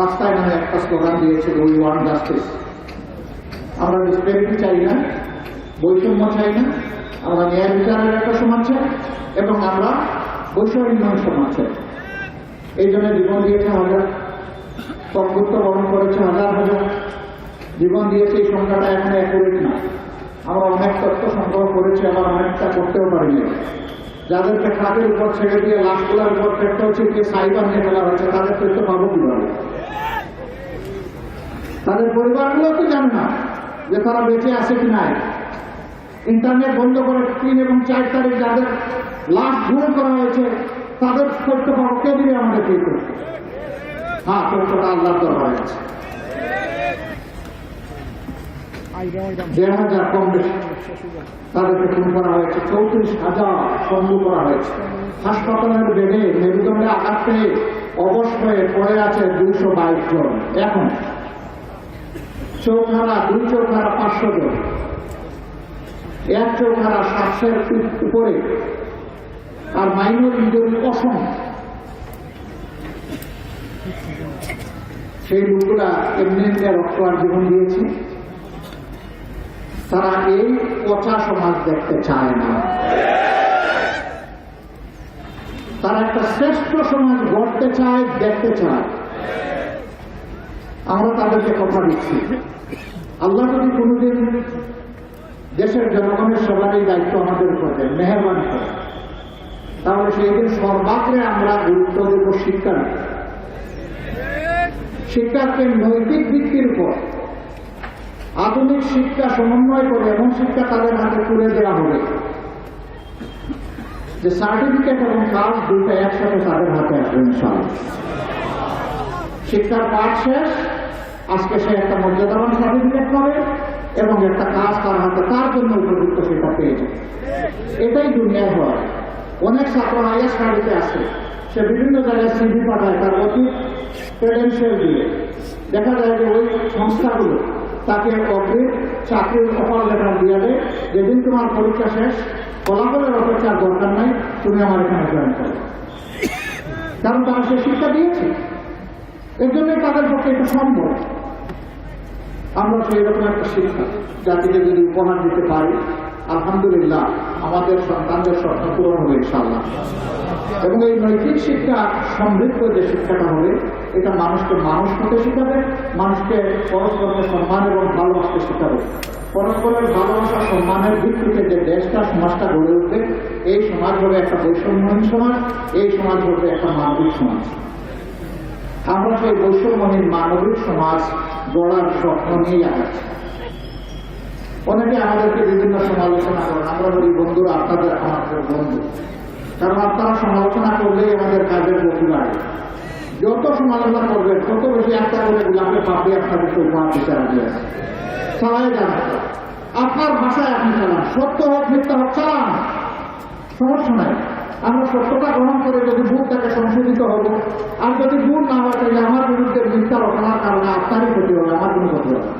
রাস্তায় মানে একটা স্লোগান দিয়েছিল উই ওয়ান জাস্টিস আমরা ডিসপেরিটি চাই না, বৈষম্য চাই না, আমরা ন্যায় বিচারের একটা সমাজ চাই, এবং আমরা বৈষম্যহীন সমাজ চাই। এই জন্য জীবন দিয়েছে হাজার কর্তৃত্ব বরণ করেছে হাজার হাজার। জীবন দিয়েছে এই সংখ্যাটা এখন অ্যাকুরেট না। আমরা অনেক তথ্য সংগ্রহ করেছি, আবার অনেকটা করতেও পারিনি। যাদেরকে খাদের উপর ছেড়ে দিয়ে লাশগুলোর উপর ফেলতে হচ্ছে, যে সাইবার নিয়ে ফেলা হচ্ছে, তাদের তথ্য পাবো কীভাবে? তাদের পরিবারগুলো তো জানে না যে তারা বেঁচে আছে কি নাই। ইন্টারনেট বন্ধ করে তিন এবং চার তারিখ যাদের লাশ গুম করা হয়েছে, তাদের তথ্য পাবো কে দিবে আমাদের এই তথ্য হ্যাঁ তথ্যটা আল্লাহ দরবারে আছে। দেড় হাজার কম বেশি তাদেরকে খুন করা হয়েছে, চৌত্রিশ হাজার বন্ধু করা হয়েছে। হাসপাতালের বেডে মেরুদণ্ডে আঘাত পেয়ে অবশ হয়ে পড়ে আছে দুইশো বাইশ জন। এখন চৌখানা, দুই চৌখানা, পাঁচশো জন। এক চৌখানা সাতশের উপরে আর মাইনর ইঞ্জুরি অসম। সেই লোকগুলা এমনি এমনি রক্ত জীবন দিয়েছে। তারা এই পচা সমাজ দেখতে চায় না। তারা একটা শ্রেষ্ঠ সমাজ গড়তে চায়, দেখতে চায়। আমরা তাদেরকে কথা দিচ্ছি। আল্লাহ যদি কোনোদিন দেশের জনগণের সবারই দায়িত্ব আমাদের উপর দেন মেহরবানি করে, তাহলে সেই দিন সর্বাগ্রে আমরা গুরুত্ব দেব শিক্ষা শিক্ষাকে নৈতিক ভিত্তির উপর। আধুনিক শিক্ষা সমন্বয় করে এমন শিক্ষা তাদের হাতে তুলে দেওয়া হবে যে সার্টিফিকেট এবং কাজ দুইটা একসাথে তাদের হাতে আসবে, ইনশাআল্লাহ। শিক্ষার পাঠ শেষ আজকে সে একটা মর্যাদাবান সার্টিফিকেট পাবে এবং একটা কাজ তার হাতে, তার জন্য উপযুক্ত সেটা পেয়ে যাবে এটাই দুনিয়ায় হয়। অনেক ছাত্র আইএস স্টাডিতে আসে। সে বিভিন্ন জায়গায় সিভি পাঠায়, তার অতীত ক্রেডেন্সিয়াল দিয়ে। দেখা যায় যে ওই সংস্থাগুলো তাকে অগ্রিম চাকরির অফার লেটার দিয়ে দেয়। যেদিন তোমার পরীক্ষা শেষ ফলাফলের অপেক্ষার দরকার নাই, তুমি আমার এখানে জয়েন করো। কারণ তারা সে শিক্ষা দিয়েছে। এর জন্যই তাদের পক্ষে এটা সম্ভব। আমরা সেই রকম একটা শিক্ষা, জাতিকে যদি উপহার দিতে পারি, আলহামদুলিল্লাহ, আমাদের সন্তানদের স্বপ্ন পূরণ হবে ইনশাল্লাহ এবং এই নৈতিক শিক্ষা, সমৃদ্ধ যে শিক্ষাটা হবে, এটা মানুষকে মানুষ হতে শেখাবে, মানুষকে পরস্পরকে সম্মান এবং ভালোবাসতে শেখাবে। পরস্পরের ভালোবাসা, সম্মানের ভিত্তিতে যে দেশটা, সমাজটা গড়ে উঠবে, এই সমাজ হবে একটা বৈষম্যহীন সমাজ, এই সমাজ হবে একটা মানবিক সমাজ। আমরা সেই বৈষম্যহীন মানবিক সমাজ গড়ার স্বপ্ন নিয়ে আগাচ্ছি অনেকে আমাদেরকে বিভিন্ন সমালোচনা করেন। আমরা বলি, বন্ধুরা, আপনাদের আমাদের বন্ধু। কারণ আপনারা সমালোচনা করলেই আমাদের কাজের গতি বাড়ে। যত সমালোচনা করবেন, তত বেশি একটা করে গোলাপে পাপড়ি আপনাদেরকে উপহার দিতে রাজি আছে। চালাই যান আপনার ভাষায় আপনি চালান সত্য হোক, মিথ্যা হোক চালান সমস্যা নাই। আমরা সত্যতা গ্রহণ করে যদি ভুল তাকে সংশোধিত হব, আর যদি ভুল না হয় তাহলে আমার বিরুদ্ধে মিথ্যা কারণে আপনারই ক্ষতি হবে আমার কোনো ক্ষতি হবে।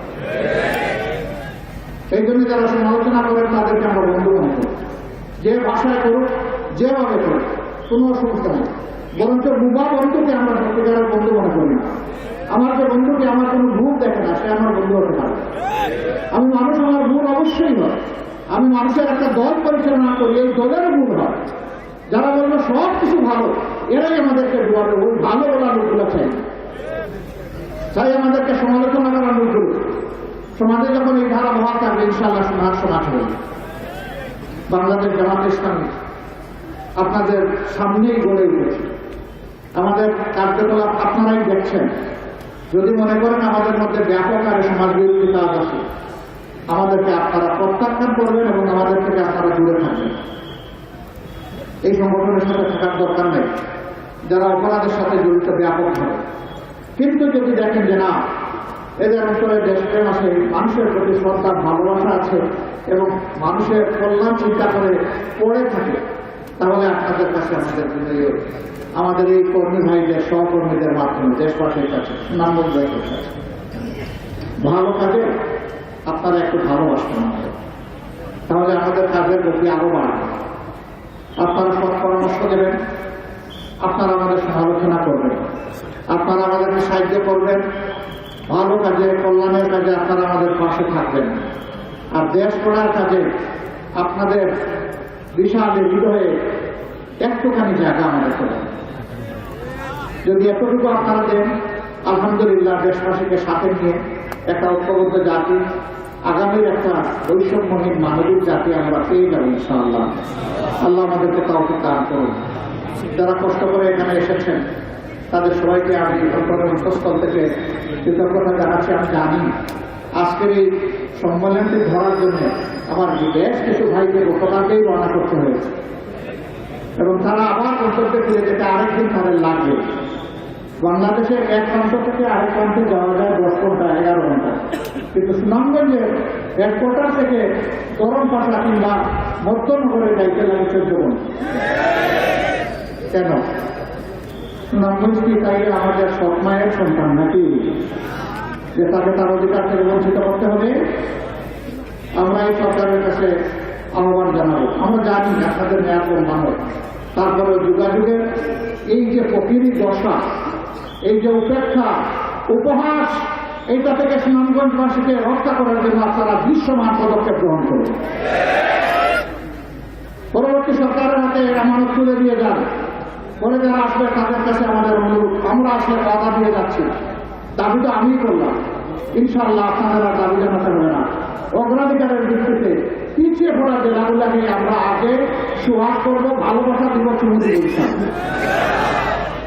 এই জন্য যারা সমালোচনা করেন তাদেরকে আমরা বন্ধু মনে করি যে ভাষায় করুক, যেভাবে করুক, কোনো অসুবিধা নেই। বরঞ্চ বুবা বন্ধুকে আমরা সত্যিকারের বন্ধু মনে করি না। আমার যে বন্ধুকে আমার কোনো ভুল দেখে না, সে আমার বন্ধু হতে পারে। আমি মানুষ, আমার ভুল অবশ্যই হয়। আমি মানুষের একটা দল পরিচালনা করি, এই দলের ভুল হয়। যারা বলল সব কিছু ভালো, এরাই আমাদেরকে ভালো বলা লোকগুলো চাই চাই আমাদেরকে সমালোচনা করার লোকগুলো সমাজে যখন এই ধারা বহাল থাকবে, ইনশাআল্লাহ সমাজ সমাজ হবে। বাংলাদেশ জামাত ইসলামী আপনাদের সামনেই গড়ে উঠেছে। আমাদের কার্যকলাপ আপনারাই দেখছেন। যদি মনে করেন আমাদের মধ্যে ব্যাপক আর সমাজ বিরোধী কাজ আছে, আমাদেরকে আপনারা প্রত্যাখ্যান করবেন এবং আমাদের থেকে আপনারা দূরে থাকবেন। এই সংগঠনের সাথে থাকার দরকার নেই। যারা অপরাধের সাথে জড়িত ব্যাপকভাবে কিন্তু যদি দেখেন যে না, এদের অঞ্চলে দেশপ্রেম আছে মানুষের প্রতি শ্রদ্ধা ভালোবাসা আছে এবং মানুষের কল্যাণ চিন্তা করে পড়ে থাকে, তাহলে আপনাদের কাছে আমাদের আমাদের এই কর্মী ভাইদের, সহকর্মীদের মাধ্যমে দেশবাসীর কাছে সুনামবোধ কাছে। ভালো কাজে আপনারা একটু ভালোবাসবেন আমাদের তাহলে আমাদের কাজের গতি আরও বাড়বে। আপনারা সৎ পরামর্শ দেবেন। আপনারা আমাদের সমালোচনা করবেন। আপনারা আমাদেরকে সাহায্য করবেন। ভালো কাজে, কল্যাণের কাজে আপনারা আমাদের পাশে থাকবেন। আর দেশ গড়ার কাজে আপনাদের বিশাল হৃদয়ে একটুখানি জায়গা আমাদের করবেন যদি এতটুকু আপনারা দেন, আলহামদুলিল্লাহ দেশবাসীকে সাথে নিয়ে একটা ঐক্যবদ্ধ জাতি, আগামীর একটা বৈষম্যহীন মানবিক জাতি আমরা পেয়ে যাব ইনশাআল্লাহ। আল্লাহ আমাদেরকে কাউকে দান করুন। যারা কষ্ট করে এখানে এসেছেন তাদের সবাইকে আমি অন্তরের থেকে কৃতজ্ঞতা জানাচ্ছি, আমি জানি আজকের এই সম্মেলনটি ধরার জন্য আমার বেশ কিছু ভাইকে গতকালকেই রওনা করতে হয়েছে। এবং তারা আবার গন্তব্যে ফিরে যেতে আরেকদিন তাদের লাগবে। বাংলাদেশের এক প্রান্ত থেকে আরেক প্রান্তে যাওয়া যায় দশ ঘণ্টা, এগারো ঘণ্টা। কিন্তু সুনামগঞ্জের হেডকোয়ার্টার থেকে গরম পাশা কিংবা মধ্যনগরে যাইতে লাগে চোদ্দ ঘণ্টা। কেন? কি তাইলে আমাদের সৎ মায়ের সন্তান নাকি? যে তাকে তার অধিকার থেকে বঞ্চিত করতে হবে? আমরা এই সরকারের কাছে আহ্বান জানাব। আমরা জানি আপনাদের ন্যায় মানব। তারপরে যোগাযোগের এই যে প্রকৃতি দশা, এই যে উপেক্ষা, উপহাস, এইটা থেকে সুনামগঞ্জবাসীকে রক্ষা করার জন্য আপনারা বিশ্বমান পদক্ষেপ গ্রহণ করুন পরবর্তী সরকারের হাতে আমানত তুলে দিয়ে যান পরে যারা আসবে তাদের কাছে আমাদের অনুরোধ, আমরা আসলে বাধা দিয়ে যাচ্ছি। দাবি তো আমি করলাম। ইনশাআল্লাহ আপনাদের আর দাবি জানাতে হবে না। অগ্রাধিকারের ভিত্তিতে পিছিয়ে পড়া জেলাগুলাকে আমরা আগে সোহাগ করব, ভালোবাসা দিব।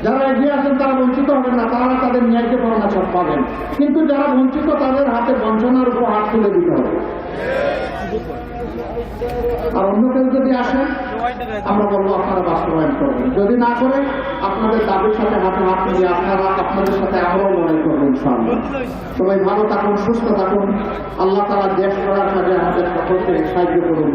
যারা এগিয়ে আছেন তারা বঞ্চিত হবেন না, তারা তাদের ন্যায্য পাওনা সব পাবেন। কিন্তু যারা বঞ্চিত, তাদের হাতে বঞ্চনার উপর হাত তুলে দিতে হবে। আর অন্য কেউ যদি আসেন আমরা বলব আপনারা বাস্তবায়ন করবেন। যদি না করে আপনাদের দাবির সাথে হাতে হাত মিলিয়ে আপনারা আপনাদের সাথে আমরাও লড়াই করবেন সবাই ভালো থাকুন সুস্থ থাকুন। আল্লাহ তালা দেশ করার কাজে আমাদের সকলকে সাহায্য করুন।